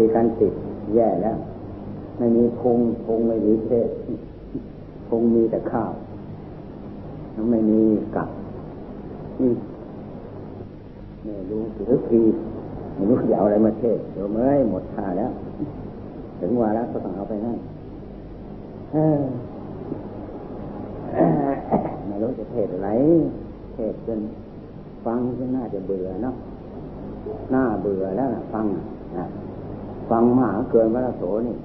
ตีกันติดแย่แล้ว ไม่มีพงพงไม่มีเทศพงมีแต่ข้าวแล้วไม่มีกับนี่ไม่รู้ถือทีไม่รู้จะเอาอะไรมาเทศเดี๋ยวเมื่อยหมดท่าแล้ว ถึงวาระก็ต้องเอาไปนั่นไม่รู้จะเทศอะไร เทศจนฟังจนน่าจะเบื่อเนาะน่าเบื่อแล้วฟังนะ ฟังมาเกินวัะโสนี่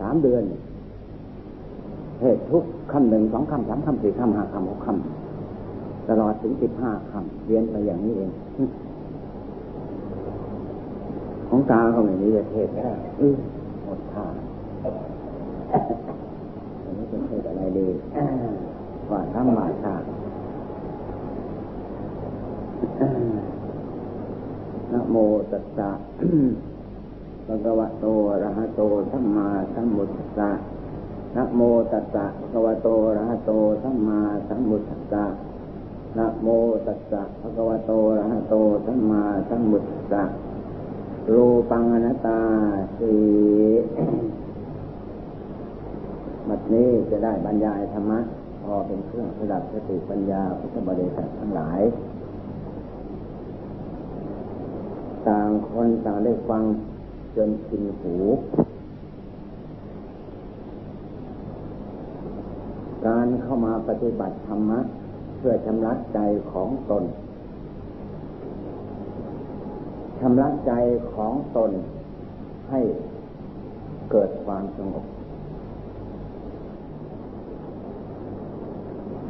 สามเดือนเทศทุกคำหนึ่งสองคำสามคำสี่คำห้าคำหกคำตลอดถึงสิบห้าคำเรียนไปอย่างนี้เอง ของตาเขาไม่มีจะเทศก็ได้หมดท่าอันนี้เป็นเทศอะไรดีว่าทั้งมาชานะโมตัสสะะคะวะโตอะระหะโตสัมมาสัมพุทธัสสะนะโมตัสสะภะคะวะโตอะระหะโตสัมมาสัมพุทธัสสะนะโมตัสสะภะคะวะโตอะระหะโตสัมมาสัมพุทธัสสะรูปังอนัตตาสีบัดนี้จะได้บรรยายธรรมะพอเป็นเครื่องสดับสติปัญญาพุทธบริษัททั้งหลาย ต่างคนต่างได้ฟัง จนชินหู การเข้ามาปฏิบัติธรรมะ เพื่อชำระใจของตนชำระใจของตนให้เกิดความสงบ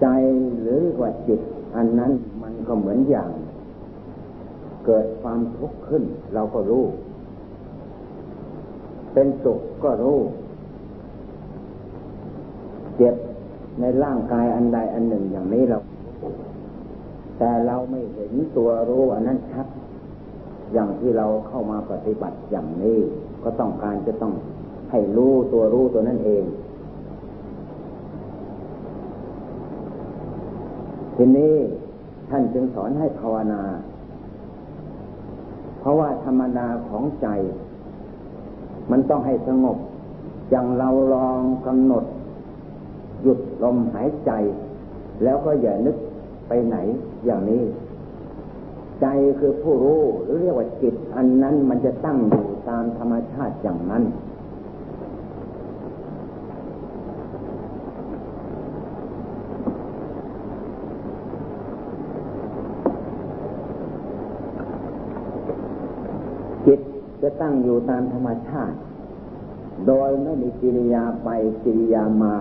ใจหรือกว่าจิต อันนั้นมันก็เหมือนอย่าง เกิดความทุกข์ขึ้น เราก็รู้ เป็นสุขก็รู้ เจ็บในร่างกายอันใดอันหนึ่งอย่างนี้เรา แต่เราไม่เห็นตัวรู้อันนั้นชัด อย่างที่เราเข้ามาปฏิบัติอย่างนี้ ก็ต้องการจะต้องให้รู้ตัวรู้ตัวนั่นเอง ทีนี้ท่านจึงสอนให้ภาวนา เพราะว่าธรรมดาของใจ มันต้องให้สงบ อย่างเราลองกำหนด หยุดลมหายใจ แล้วก็อย่านึกไปไหนอย่างนี้ ใจคือผู้รู้หรือเรียกว่าจิต อันนั้นมันจะตั้งอยู่ตามธรรมชาติอย่างนั้น จะตั้งอยู่ตามธรรมชาติ โดยไม่มีกิริยาไปกิริยามา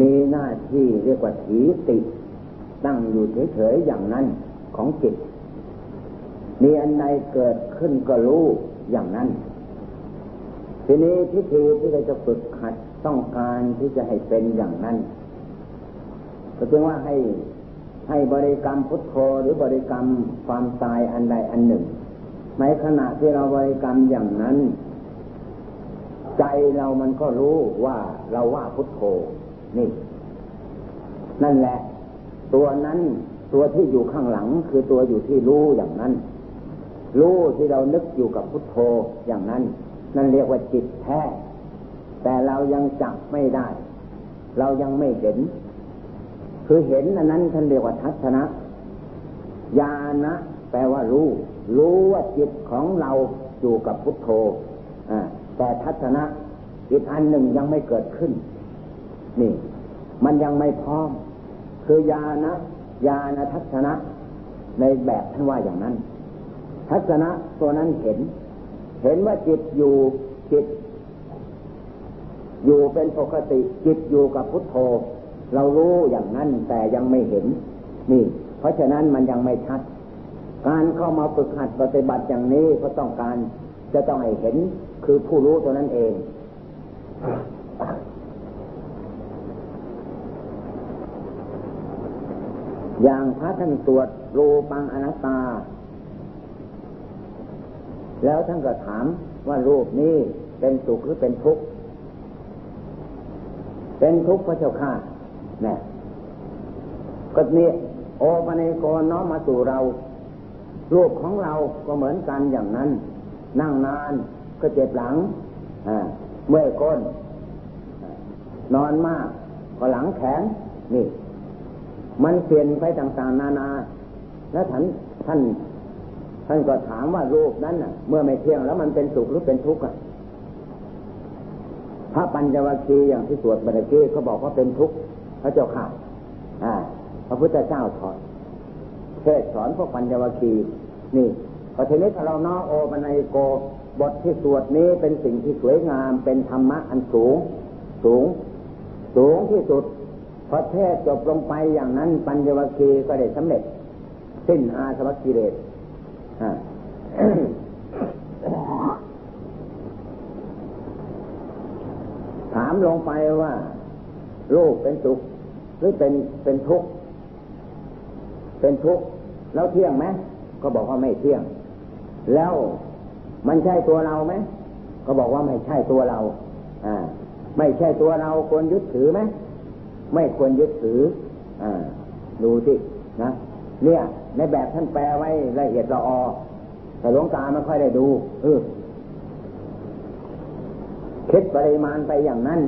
มีหน้าที่เรียกว่าถีติ ตั้งอยู่เฉยๆอย่างนั้นของจิตมีอันใดเกิดขึ้นก็รู้อย่างนั้น ทีนี้พิธีที่เราจะฝึกขัดต้องการที่จะให้เป็นอย่างนั้นก็จึงว่าให้ให้บริกรรมพุทโธหรือบริกรรมความตายอันใดอันหนึ่ง ในขณะที่เราบริกรรมอย่างนั้น ใจเรามันก็รู้ว่าเราว่าพุทโธนี่ นั่นแหละ ตัวนั้นตัวที่อยู่ข้างหลังคือตัวอยู่ที่รู้อย่างนั้น รู้ที่เรานึกอยู่กับพุทโธอย่างนั้น นั่นเรียกว่าจิตแท้ แต่เรายังจับไม่ได้ เรายังไม่เห็น คือเห็นอันนั้นท่านเรียกว่าทัศนะ ญาณะแปลว่ารู้ รู้ว่าจิตของเราอยู่กับพุทโธแต่ทัศนะอีกอันหนึ่งยังไม่เกิดขึ้น นี่ มันยังไม่พร้อม คือญาณะญาณทัศนะ ในแบบท่านว่าอย่างนั้น ทัศนะตัวนั้นเห็น เห็นว่าจิตอยู่จิต อยู่เป็นปกติจิตอยู่กับพุทโธ เรารู้อย่างนั้นแต่ยังไม่เห็น นี่ เพราะฉะนั้นมันยังไม่ชัด การเข้ามาฝึกหัดปฏิบัติอย่างนี้ก็ต้องการจะต้องให้เห็นคือผู้รู้ตัวนั้นเอง อย่างพระท่านตรวจรูปังอนัตตา แล้วท่านก็ถามว่ารูปนี้เป็นสุขหรือเป็นทุกข์ เป็นทุกข์พระเจ้าข้าเนี่ยก็นี่โอปในโกน้อมมาสู่เรา รูปของเราก็เหมือนกันอย่างนั้น นั่งนานก็เจ็บหลังเมื่อยก้น นอนมากก็หลังแข็งนี่ มันเปลี่ยนไปต่างๆ นานา แล้วท่านท่านท่านก็ถามว่ารูปนั้นน่ะ เมื่อไม่เที่ยงแล้วมันเป็นสุขหรือเป็นทุกข์อะพระปัญจวัคคีย์อย่างที่สวดบัณฑิตเขาบอกว่าเป็นทุกข์พระเจ้าข่าอ่าพระพุทธเจ้าสอน เทศสอนพวกปัญจวัคคีย์นี่พอทีนี้ถ้าเราน้อโอปัญโก บทที่สวดนี้เป็นสิ่งที่สวยงาม เป็นธรรมะอันสูง สูง สูงที่สุดพอเทศจบลงไปอย่างนั้น ปัญจวัคคีย์ก็ได้สำเร็จ สิ้นอาสวัคคีเรศถามลงไปว่ารูปเป็นสุขหรือเป็นเป็นทุกข์เป็นทุกข์ แล้วเที่ยงไหมก็บอกว่าไม่เที่ยง แล้วมันใช่ตัวเราไหมก็บอกว่าไม่ใช่ตัวเรา อ่า ไม่ใช่ตัวเราควรยึดถือไหมไม่ควรยึดถือ อ่า ดูสินะเนี่ย ในแบบท่านแปลไว้ละเอียดละออแต่หลวงตาไม่ค่อยได้ดูเออคิดปริมาณไปอย่างนั้น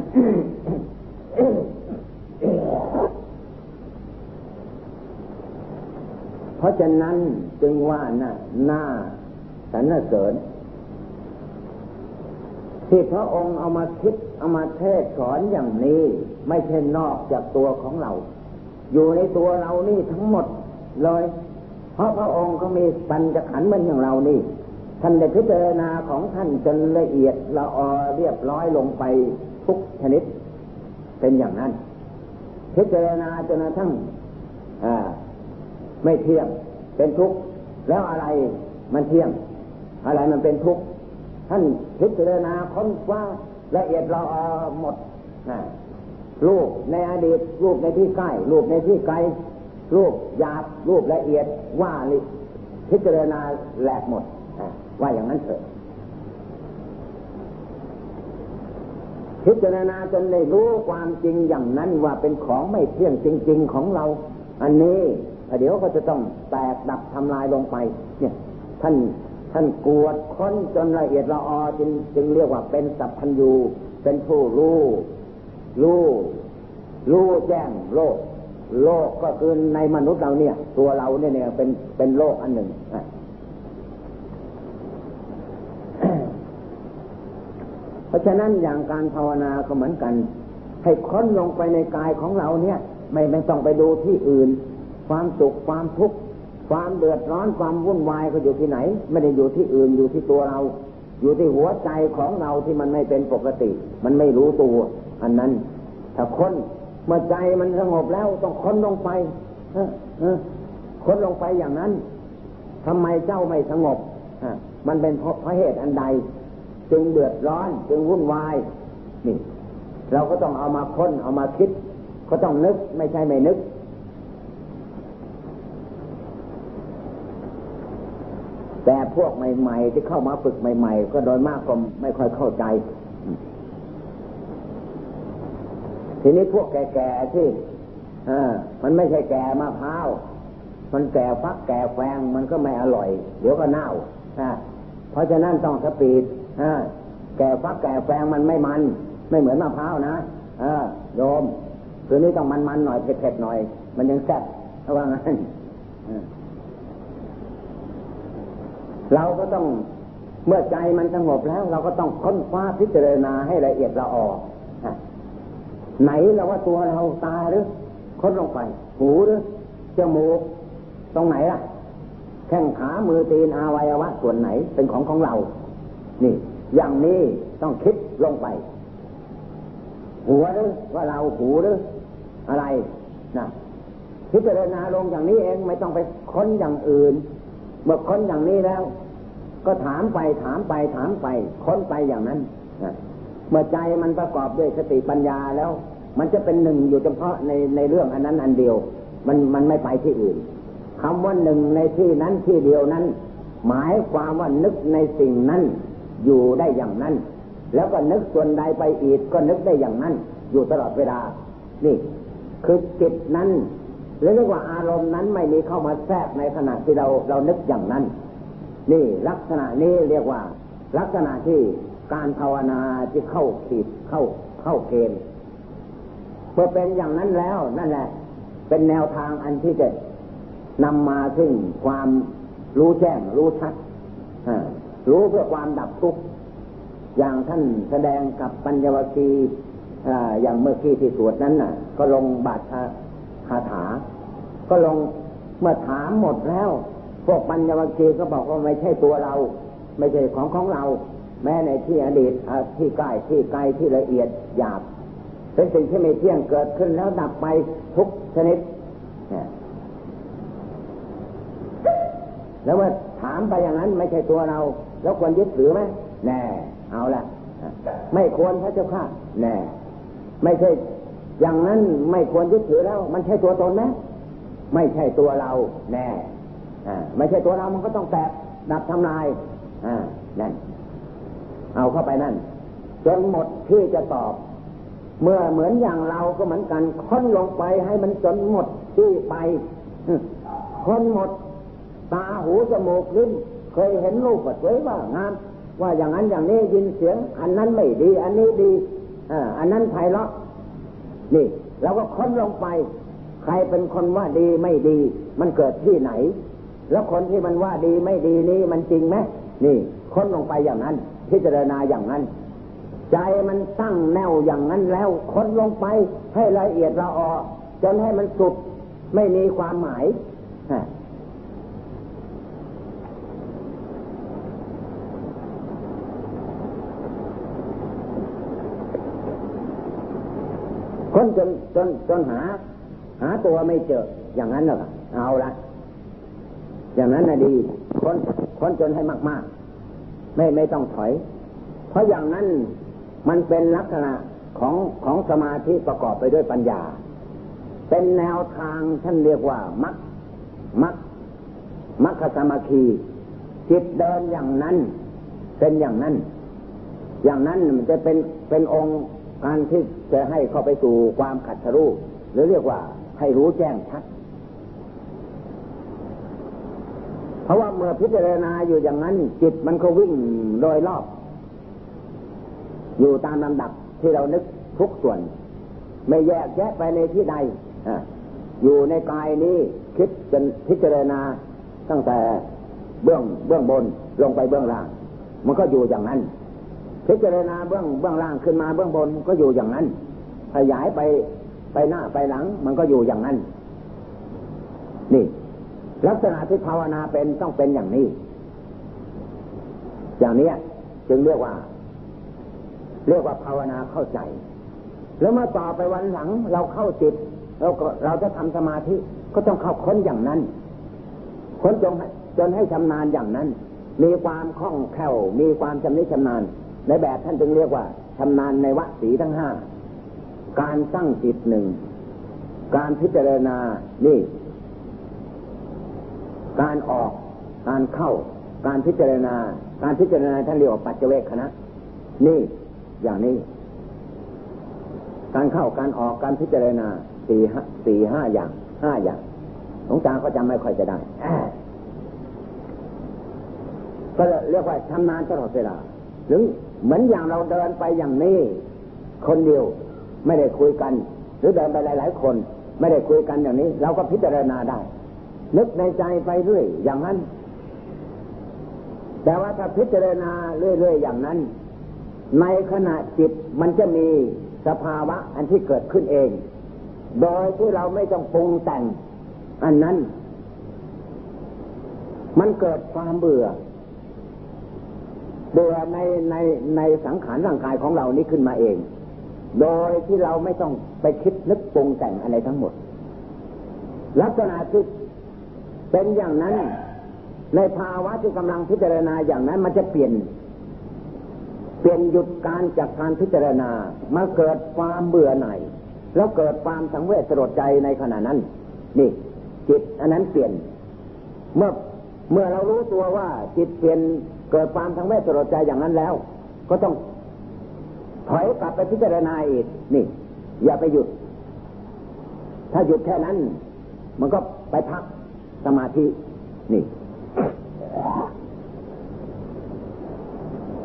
เพราะฉะนั้นจึงว่าน่ะหน้าสรรเสริญที่พระองค์เอามาคิดเอามาเทศสอนอย่างนี้ ไม่ใช่นอกจากตัวของเรา อยู่ในตัวเรานี่ทั้งหมดเลย เพราะพระองค์ก็มีปัญจขันธ์เหมือนอย่างเรานี่ท่านได้พิจารณาของท่านจนละเอียดละออเรียบร้อยลงไปทุกชนิด เป็นอย่างนั้น พิจารณาจนกระทั่ง ไม่เที่ยงเป็นทุกข์แล้วอะไรมันเที่ยง อะไรมันเป็นทุกข์ท่านพิจารณาค้นว้าละเอียดละออหมดนะรูปในอดีตรูปในที่ใกล้รูปในที่ไกลรูปหยาบรูปละเอียดว่าพิจารณาแหลกหมดว่าอย่างนั้นเถอะพิจารณาจนได้รู้ความจริงอย่างนั้นว่าเป็นของไม่เที่ยงจริง ๆ ของเรา อันนี้ เดี๋ยวก็จะต้องแตกดับทำลายลงไป เนี่ย ท่านท่านกวดค้นจนละเอียดละออจึงจึงเรียกว่าเป็นสัพพัญญูเป็นผู้รู้รู้รู้แจ้งโลก โลกก็คือในมนุษย์เราเนี่ย ตัวเราเนี่ยเนี่ยเป็นเป็นโลกอันหนึ่งเพราะฉะนั้นอย่างการภาวนาก็เหมือนกัน ให้ค้นลงไปในกายของเราเนี่ย ไม่ไม่ต้องไปดูที่อื่น ความสุขความทุกข์ความเดือดร้อนความวุ่นวายก็อยู่ที่ไหน ไม่ได้อยู่ที่อื่นอยู่ที่ตัวเรา อยู่ที่หัวใจของเราที่มันไม่เป็นปกติ มันไม่รู้ตัว อันนั้น ถ้าค้นเมื่อใจมันสงบแล้วต้องค้นลงไปค้นลงไปอย่างนั้นทำไมเจ้าไม่สงบมันเป็นเพราะเหตุอันใด จึงเดือดร้อนจึงวุ่นวายนี่ เราก็ต้องเอามาค้นเอามาคิด ก็ต้องนึกไม่ใช่ไม่นึก แต่พวกใหม่ ๆ ที่เข้ามาฝึกใหม่ ๆ ก็โดยมากก็ไม่ค่อยเข้าใจ ทีนี้พวกแก่ๆที่มันไม่ใช่แก่มะพร้าวมันแก่ฟักแก่แฟงมันก็ไม่อร่อย เดี๋ยวก็เน่าเพราะฉะนั้นต้องสปีดแก่ฟักแก่แฟงมันไม่มัน ไม่เหมือนมะพร้าวนะเออโยมคืนนี้ต้องมันมันหน่อยเผ็ดๆหน่อย มันยังแซ่บระวังนั้น เราก็ต้องเมื่อใจมันสงบแล้ว เราก็ต้องค้นคว้าพิจารณาให้ละเอียดละออไหนเราว่าตัวเราตาหรือค้นลงไป หูหรือจมูกตรงไหนล่ะ แข้งขามือตีนอาวัยวะส่วนไหนเป็นของของเรา นี่ อย่างนี้ต้องคิดลงไป หัวหรือว่าเราหูหรืออะไรนะพิจารณาลงอย่างนี้เองไม่ต้องไปค้นอย่างอื่น เมื่อค้นอย่างนี้แล้ว ก็ถามไปถามไปถามไปค้นไปอย่างนั้นเมื่อใจมันประกอบด้วยสติปัญญาแล้ว มันจะเป็นหนึ่งอยู่เฉพาะในในเรื่องอันนั้นอันเดียว มันมันไม่ไปที่อื่นคำว่าหนึ่งในที่นั้นที่เดียวนั้น หมายความว่านึกในสิ่งนั้นอยู่ได้อย่างนั้น แล้วก็นึกส่วนใดไปอีกก็นึกได้อย่างนั้น อยู่ตลอดเวลา นี่ คือจิตนั้น หรือเรียกว่าอารมณ์นั้นไม่มีเข้ามาแทรกในขณะที่เราเรานึกอย่างนั้น นี่ลักษณะนี้เรียกว่า ลักษณะที่การภาวนาที่เข้าขีดเข้าเข้าเกณฑ์เมื่อเป็นอย่างนั้นแล้วนั่นแหละ เป็นแนวทางอันที่จะนำมาซึ่งความรู้แจ้งรู้ชัดรู้เพื่อความดับทุกข์อย่างท่านแสดงกับปัญญวคีอย่างเมื่อกี้ที่สวดนั้นน่ะ ก็ลงบาท คาถา ก็ลงเมื่อถามหมดแล้ว พวกปัญญวคีก็บอกว่าไม่ใช่ตัวเรา ไม่ใช่ของของเรา แม้ในที่อดีตที่ใกล้ที่ไกลที่ละเอียดหยาบ เป็นสิ่งที่ไม่เที่ยงเกิดขึ้นแล้วดับไปทุกชนิดแล้วว่าถามไปอย่างนั้นไม่ใช่ตัวเรา แล้วควรยึดถือไหมแน่ เอาละไม่ควรพระเจ้าค่ะแน่ ไม่ใช่ อย่างนั้นไม่ควรยึดถือแล้ว มันใช่ตัวตนไหมไม่ใช่ตัวเราแน่ไม่ใช่ตัวเรามันก็ต้องแตกดับทำลายอ่านั่นเอาเข้าไปนั่น จนหมดที่จะตอบ เมื่อเหมือนอย่างเราก็เหมือนกันค้นลงไปให้มันจนหมดที่ไปค้นหมด ตาหูจมูกลิ้นเคยเห็นรูปก็สวยว่างาม ว่าอย่างนั้นอย่างนี้ยินเสียง อันนั้นไม่ดี อันนี้ดีอ่าอันนั้นไพเราะ นี่เราก็ค้นลงไป ใครเป็นคนว่าดีไม่ดี มันเกิดที่ไหน แล้วคนที่มันว่าดีไม่ดีนี้มันจริงไหมนี่ค้นลงไปอย่างนั้น พิจารณาอย่างนั้น ใจมันตั้งแนวอย่างนั้นแล้วค้นลงไปให้ละเอียดละออจนให้มันสุดไม่มีความหมายค้น จนจนจนหา หาตัวไม่เจอ อย่างนั้นเหรอเอาละอย่างนั้นนะดีค้นค้นจนให้มาก ๆ ไม่ไม่ต้องถอย เพราะอย่างนั้นมันเป็นลักษณะของของสมาธิประกอบไปด้วยปัญญา เป็นแนวทางท่านเรียกว่ามัคมัคมัคคสมาคีจิตเดินอย่างนั้น เป็นอย่างนั้น อย่างนั้นมันจะเป็นเป็นองค์การที่ จะให้เข้าไปสู่ความขัดทะลุหรือเรียกว่าให้รู้แจ้งชัด เพราะว่าเมื่อพิจารณาอยู่อย่างนั้น จิตมันก็วิ่งโดยรอบ อยู่ตามลำดับที่เรานึกทุกส่วน ไม่แยกแยะไปในที่ใดออยู่ในกายนี้คิดจนพิจารณาตั้งแต่เบื้องเบื้องบนลงไปเบื้องล่าง มันก็อยู่อย่างนั้น พิจารณาเบื้องเบื้องล่างขึ้นมาเบื้องบนก็อยู่อย่างนั้น ขยายไปไปหน้าไปหลัง มันก็อยู่อย่างนั้น นี่ ลักษณะที่ภาวนาเป็นต้องเป็นอย่างนี้ อย่างนี้จึงเรียกว่า เรียกว่าภาวนาเข้าใจ แล้วมาต่อไปวันหลังเราเข้าจิตเราก็เราจะทำสมาธิก็ต้องเข้าค้นอย่างนั้น ค้นจนจนให้ชำนาญอย่างนั้น มีความคล่องแคล่วมีความชำนิชำนาญ ในแบบท่านจึงเรียกว่าชำนาญในวสีทั้งห้า การตั้งจิตหนึ่ง การพิจารณา นี่ การออก การเข้า การพิจารณา การพิจารณาท่านเรียกว่าปัจเจเวคณะ นี่อย่างนี้ การเข้า การออก การพิจารณา สี่ห้าสี่ห้าอย่าง ห้าอย่างหลวงตาก็จำไม่ค่อยจะได้ก็เรียกว่าชำนาญตลอดเวลาหรือ เหมือนอย่างเราเดินไปอย่างนี้ คนเดียวไม่ได้คุยกัน หรือเดินไปหลาย ๆ คน ไม่ได้คุยกันอย่างนี้ เราก็พิจารณาได้ นึกในใจไปเรื่อยอย่างนั้น แต่ว่าถ้าพิจารณาเรื่อย ๆ อย่างนั้น ในขณะจิตมันจะมีสภาวะอันที่เกิดขึ้นเอง โดยที่เราไม่ต้องปรุงแต่ง อันนั้น มันเกิดความเบื่อ เบื่อในในในสังขารร่างกายของเรานี้ขึ้นมาเอง โดยที่เราไม่ต้องไปคิดนึกปรุงแต่งอะไรทั้งหมด ลักษณะที่เป็นอย่างนั้น ในภาวะที่กำลังพิจารณาอย่างนั้นมันจะเปลี่ยน เปลี่ยนหยุดการจากการพิจารณามาเกิดความเบื่อหน่ายแล้วเกิดความสังเวชสลดใจในขณะนั้น นี่จิตอันนั้นเปลี่ยน เมื่อเมื่อเรารู้ตัวว่าจิตเปลี่ยน เกิดความทางเวทสลดใจอย่างนั้นแล้ว ก็ต้องถอยกลับไปพิจารณาอีกนี่ อย่าไปหยุด ถ้าหยุดแค่นั้น มันก็ไปพักสมาธินี่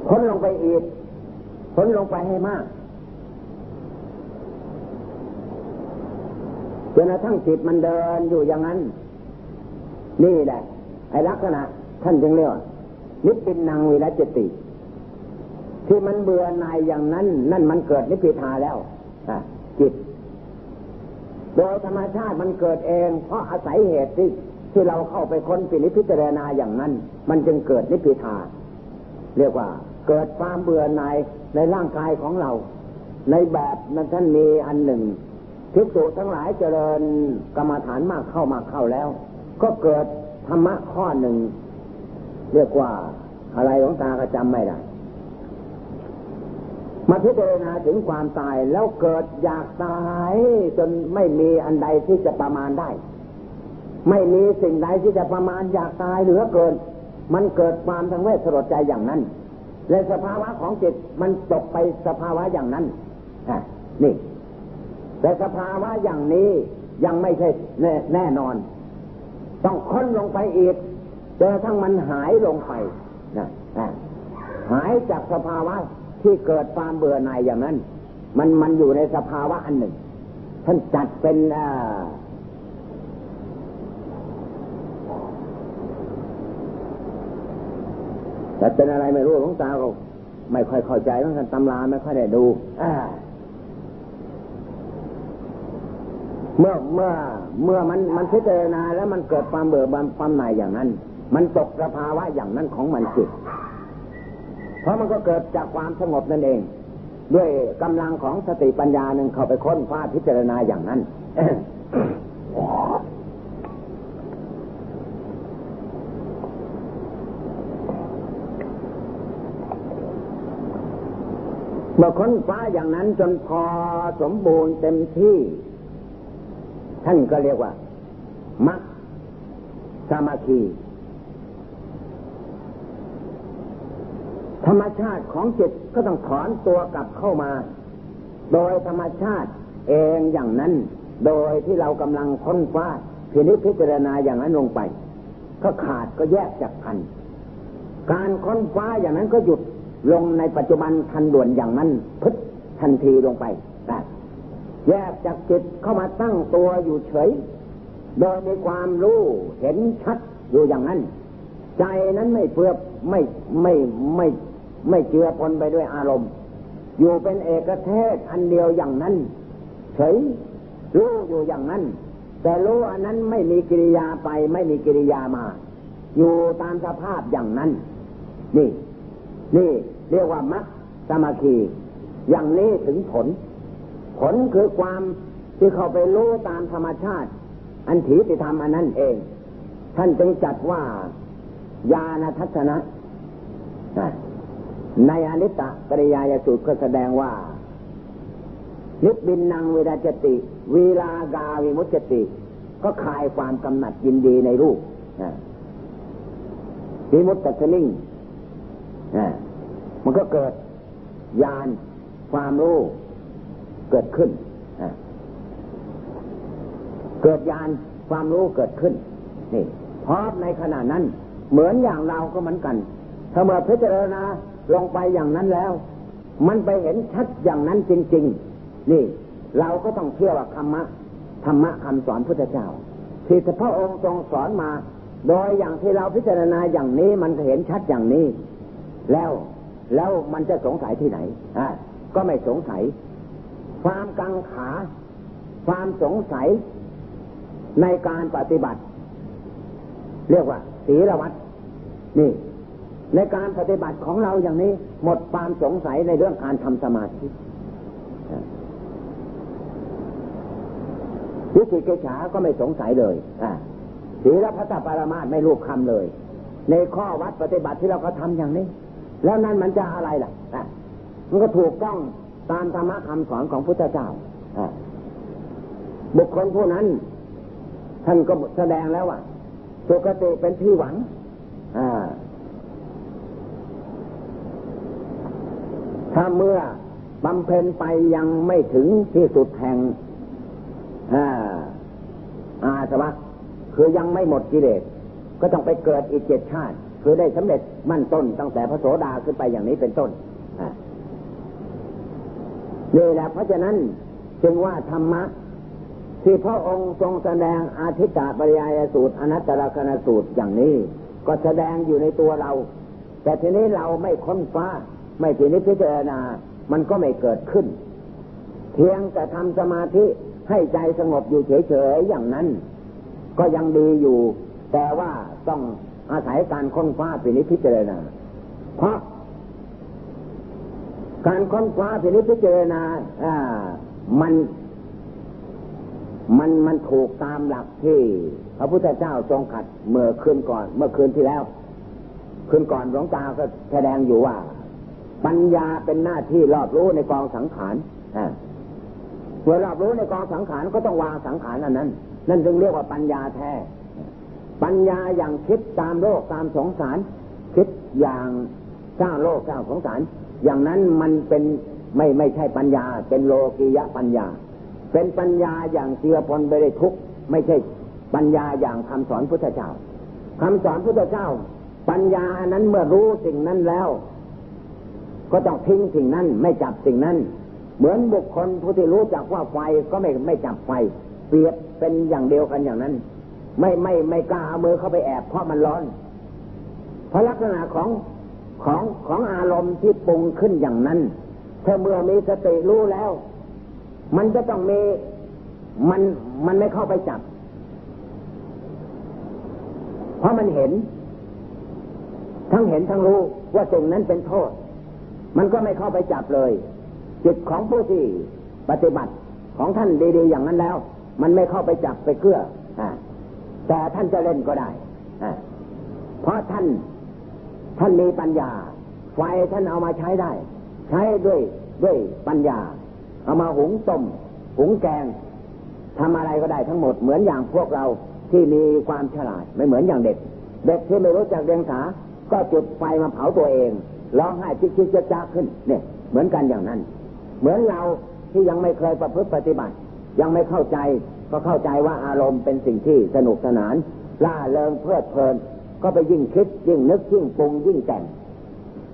ค้นลงไปอีกค้นลงไปให้มากจนกระทั่งจิตมันเดินอยู่อย่างนั้น นี่แหละ ไอ้ลักษณะ ท่านจึงเรียกว่า นิพพินังวิรัจติที่มันเบื่อหน่ายอย่างนั้น นั่นมันเกิดนิพพิทาแล้วจิต โดยธรรมชาติมันเกิดเอง เพราะอาศัยเหตุที่ที่เราเข้าไปค้นปินิพิจารณาอย่างนั้น มันจึงเกิดนิพพิทา เรียกว่า เกิดความเบื่อหน่ายในร่างกายของเรา ในแบบนั้นท่านมีอันหนึ่งภิกษุทั้งหลายเจริญกรรมฐานมากเข้ามากเข้าแล้ว ก็เกิดธรรมะข้อหนึ่ง เรียกว่าอะไรหลวงตาก็จำไม่ได้ มาพิจารณาถึงความตายแล้วเกิดอยากตายจนไม่มีอันใดที่จะประมาณได้ ไม่มีสิ่งใดที่จะประมาณอยากตายเหลือเกิน มันเกิดความทั้งเวทสลดใจอย่างนั้นในสภาวะของจิตมันจบไปสภาวะอย่างนั้นนี่ แต่สภาวะอย่างนี้ยังไม่ใช่แน่แนนอน ต้องค้นลงไปอีก จนทั้งมันหายลงไปนะหายจากสภาวะที่เกิดความเบื่อหน่ายอย่างนั้น มันมันอยู่ในสภาวะอันหนึ่ง ท่านจัดเป็นแต่เป็นอะไรไม่รู้หลวงตาก็ไม่ค่อยเข้าใจเหมือนกันตำราไม่ค่อยได้ดูเมื่อเมื่อเมื่อมันมันพิจารณาแล้วมันเกิดความเบื่อความหน่ายอย่างนั้น มันตกสภาวะอย่างนั้นของมันจิต เพราะมันก็เกิดจากความสงบนั่นเอง ด้วยกำลังของสติปัญญาหนึ่งเข้าไปค้นคว้าพิจารณาอย่างนั้น เมื่อค้นคว้าอย่างนั้นจนพอสมบูรณ์เต็มที่ ท่านก็เรียกว่ามัคสมาธิ ธรรมชาติของจิตก็ต้องถอนตัวกลับเข้ามา โดยธรรมชาติเองอย่างนั้น โดยที่เรากำลังค้นคว้าพินิจพิจารณาอย่างนั้นลงไป ก็ขาดก็แยกจากกัน การค้นคว้าอย่างนั้นก็หยุดลงในปัจจุบันทันด่วนอย่างนั้นพึดทันทีลงไปได้แยกจากจิตเข้ามาตั้งตัวอยู่เฉย โดยมีความรู้เห็นชัดอยู่อย่างนั้น ใจนั้นไม่เปื้อไม่ไม่ไม่ ไม่เจือปนไปด้วยอารมณ์ อยู่เป็นเอกเทศอันเดียวอย่างนั้นเฉยรู้อยู่อย่างนั้น แต่รู้อันนั้นไม่มีกิริยาไปไม่มีกิริยามา อยู่ตามสภาพอย่างนั้น นี่ นี่เรียกว่ามัคสมาคีอย่างนี้ถึงผล ผลคือความที่เขาไปรู้ตามธรรมชาติ อันถีติธรรมอันนั้นเอง ท่านจึงจัดว่าญาณทัศนะ ในอนิตตปริยายสูตรก็แสดงว่า นิบินนางเวดาจติเวลากาวิมุจติ ก็คลายความกำหนัดยินดีในรูปวิมุตตะนิ่งมันก็เกิดญาณความรู้เกิดขึ้น เกิดญาณความรู้เกิดขึ้น นี่เพราะในขณะนั้น เหมือนอย่างเราก็เหมือนกัน ถ้าเมื่อพิจารณา ลงไปอย่างนั้นแล้ว มันไปเห็นชัดอย่างนั้นจริง ๆ นี่ เราก็ต้องเชื่อว่าธรรมะธรรมะคำสอนพุทธเจ้าที่พระองค์ทรงสอนมา โดยอย่างที่เราพิจารณาอย่างนี้มันเห็นชัดอย่างนี้ แล้วแล้วมันจะสงสัยที่ไหนอ่าก็ไม่สงสัย ความกังขา ความสงสัยในการปฏิบัติ เรียกว่าศีลวัตนี่ ในการปฏิบัติของเราอย่างนี้ หมดความสงสัยในเรื่องการทำสมาธิวิจิกิจฉาก็ไม่สงสัยเลยศีลพัฒปารมาตไม่รูปคำเลย ในข้อวัดปฏิบัติที่เราก็ทำอย่างนี้ แล้วนั่นมันจะอะไรล่ะมันก็ถูกต้องตามธรรมะคำสอนของพุทธเจ้าบุคคลผู้นั้น ท่านก็แสดงแล้วว่าสุกติเป็นที่หวัง อ่า ถ้าเมื่อบำเพ็ญไปยังไม่ถึงที่สุดแห่งอาสวะคือยังไม่หมดกิเลส ก็ต้องไปเกิดอีกเจ็ดชาติ คือได้สำเร็จมั่นต้นตั้งแต่พระโสดาขึ้นไปอย่างนี้เป็นต้นนี่แหละเพราะฉะนั้นจึงว่าธรรมะ ที่พระองค์ทรงแสดงอาทิตตปริยายสูตร อนัตตลกนสูตรอย่างนี้ ก็แสดงอยู่ในตัวเรา แต่ทีนี้เราไม่ค้นฟ้า ไม่ทีนี้พิจารณา มันก็ไม่เกิดขึ้น เพียงแต่ทำสมาธิให้ใจสงบอยู่เฉยๆอย่างนั้น ก็ยังดีอยู่ แต่ว่าต้องอาศัยการค้นฟ้าปีนิพิจารณา เพราะ การค้นคว้าพินิจพิจารณาอ่ามันมันมันถูกตามหลักที่ พระพุทธเจ้าทรงขัดเมื่อคืนก่อน เมื่อคืนที่แล้ว คืนก่อนหลวงตาก็แสดงอยู่ว่า ปัญญาเป็นหน้าที่รอบรู้ในกองสังขารเมื่อรอบรู้ในกองสังขารก็ต้องวางสังขารอันนั้น นั่นจึงเรียกว่าปัญญาแท้ ปัญญาอย่างคิดตามโลกตามสงสาร คิดอย่างสร้างโลกสร้างสงสาร อย่างนั้นมันเป็นไม่ไม่ใช่ปัญญา เป็นโลกียะปัญญา เป็นปัญญาอย่างเสียพลไปได้ทุกไม่ใช่ปัญญาอย่างคำสอนพุทธเจ้าคำสอนพุทธเจ้า ปัญญาอันนั้นเมื่อรู้สิ่งนั้นแล้ว ก็ต้องทิ้งสิ่งนั้นไม่จับสิ่งนั้น เหมือนบุคคลผู้ที่รู้จักว่าไฟก็ไม่ไม่จับไฟ เปรียบเป็นอย่างเดียวกันอย่างนั้น ไม่ไม่ไม่กล้าเอามือเข้าไปแอบเพราะมันร้อน เพราะลักษณะของของของอารมณ์ที่ปรุงขึ้นอย่างนั้นถ้าเมื่อมีสติรู้แล้ว มันจะต้องมีมันมันไม่เข้าไปจับ เพราะมันเห็น ทั้งเห็นทั้งรู้ว่าสิ่งนั้นเป็นโทษ มันก็ไม่เข้าไปจับเลย จิตของผู้ที่ปฏิบัติของท่านดีๆอย่างนั้นแล้ว มันไม่เข้าไปจับไปเกื้อแต่ท่านจะเล่นก็ได้เพราะท่านท่านมีปัญญา ไฟท่านเอามาใช้ได้ ใช้ด้วยด้วยปัญญา เอามาหุงต้มหุงแกงทำอะไรก็ได้ทั้งหมดเหมือนอย่างพวกเราที่มีความฉลาดไม่เหมือนอย่างเด็ก เด็กที่ไม่รู้จักเรียงสาก็จุดไฟมาเผาตัวเอง ร้องไห้ชิกชิกจ้าขึ้นเนี่ย เหมือนกันอย่างนั้น เหมือนเราที่ยังไม่เคยประพฤติปฏิบัติ ยังไม่เข้าใจก็เข้าใจว่าอารมณ์เป็นสิ่งที่สนุกสนานล่าเริงเพลิดเพลิน ก็ไปยิ่งคิดยิ่งนึกยิ่งปรุงยิ่งแต่ง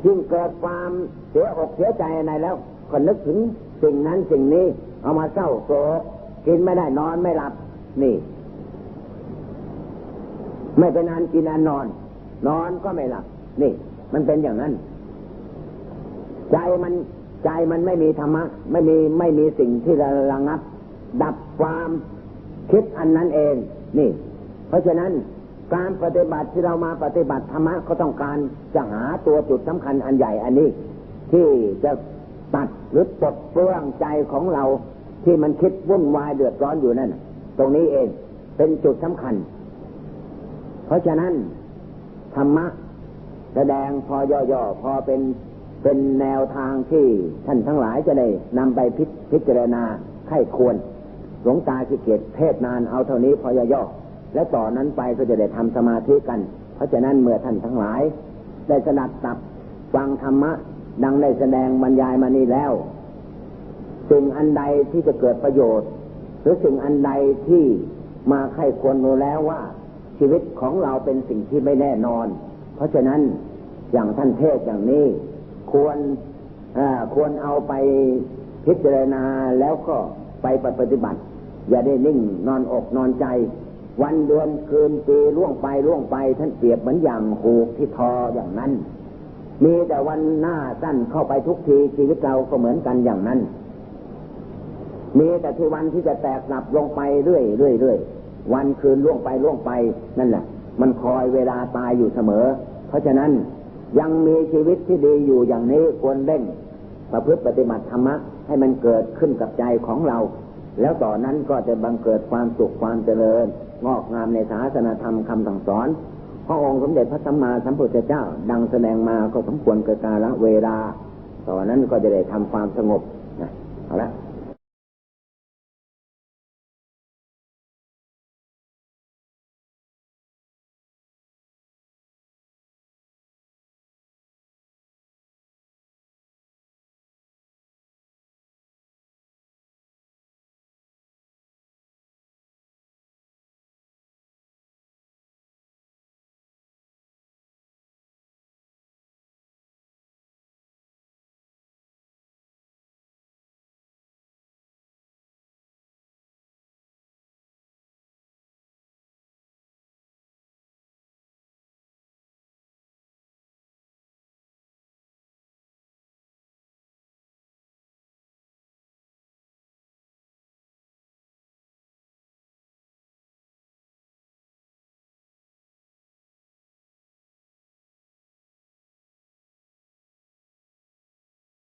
ยิ่งเกิดความเสียอกเสียใจในแล้วก็นึกถึงสิ่งนั้นสิ่งนี้ เอามาเศร้าโศกกินไม่ได้นอนไม่หลับ นี่ ไม่เป็นอันกินอันนอน นอนก็ไม่หลับ นี่ มันเป็นอย่างนั้น ใจมันใจมันไม่มีธรรมะ ไม่มีไม่มีสิ่งที่ระระงับ ดับความคิดอันนั้นเอง นี่ เพราะฉะนั้นการปฏิบัติที่เรามาปฏิบัติธรรมะก็ต้องการจะหาตัวจุดสำคัญอันใหญ่อันนี้ ที่จะตัดหรือปลดเปลื้องใจของเราที่มันคิดวุ่นวายเดือดร้อนอยู่นั่นตรงนี้เองเป็นจุดสำคัญ เพราะฉะนั้นธรรมะแสดงพอย่อๆพอเป็น เป็นแนวทางที่ท่านทั้งหลายจะได้นำไปพิพจารณาไข้ควร หลวงตาขี้เกียจเทศนานเอาเท่านี้พอย่อๆและต่อนนั้นไปก็จะได้ทำสมาธิกัน เพราะฉะนั้นเมื่อท่านทั้งหลาย ได้สนัดตับฟังธรรมะ ดังได้แสดงบรรยายมานี้แล้ว สิ่งอันใดที่จะเกิดประโยชน์ หรือสิ่งอันใดที่มาไข้ควรรู้แล้วว่า ชีวิตของเราเป็นสิ่งที่ไม่แน่นอน เพราะฉะนั้นอย่างท่านเทศอย่างนี้ ควรควรเอาไปพิจารณาแล้วก็ไปปฏิบัติ อย่าได้นิ่งนอนอกนอนใจ วันเดือนคืนปีล่วงไปล่วงไป ท่านเปรียบเหมือนอย่างหูกที่ทออย่างนั้น มีแต่วันหน้าสั้นเข้าไปทุกทีชีวิตเราก็เหมือนกันอย่างนั้น มีแต่ที่วันที่จะแตกลับลงไปเรื่อยเรื่อยเรื่อยวันคืนล่วงไปล่วงไปนั่นแหละมันคอยเวลาตายอยู่เสมอ เพราะฉะนั้น ยังมีชีวิตที่ดีอยู่อย่างนี้ควรเร่งประพฤติปฏิบัติธรรมะให้มันเกิดขึ้นกับใจของเรา แล้วต่อนนั้นก็จะบังเกิดความสุขความเจริญ งอกงามในศาสนาธรรมคำสั่งสอนพระองค์สมเด็จพระสัมมาสัมพุทธเจ้า ดังแสดงมาก็สมควรเกิดกาลเวลา ต่อนนั้นก็จะได้ทำความสงบนะเอาละ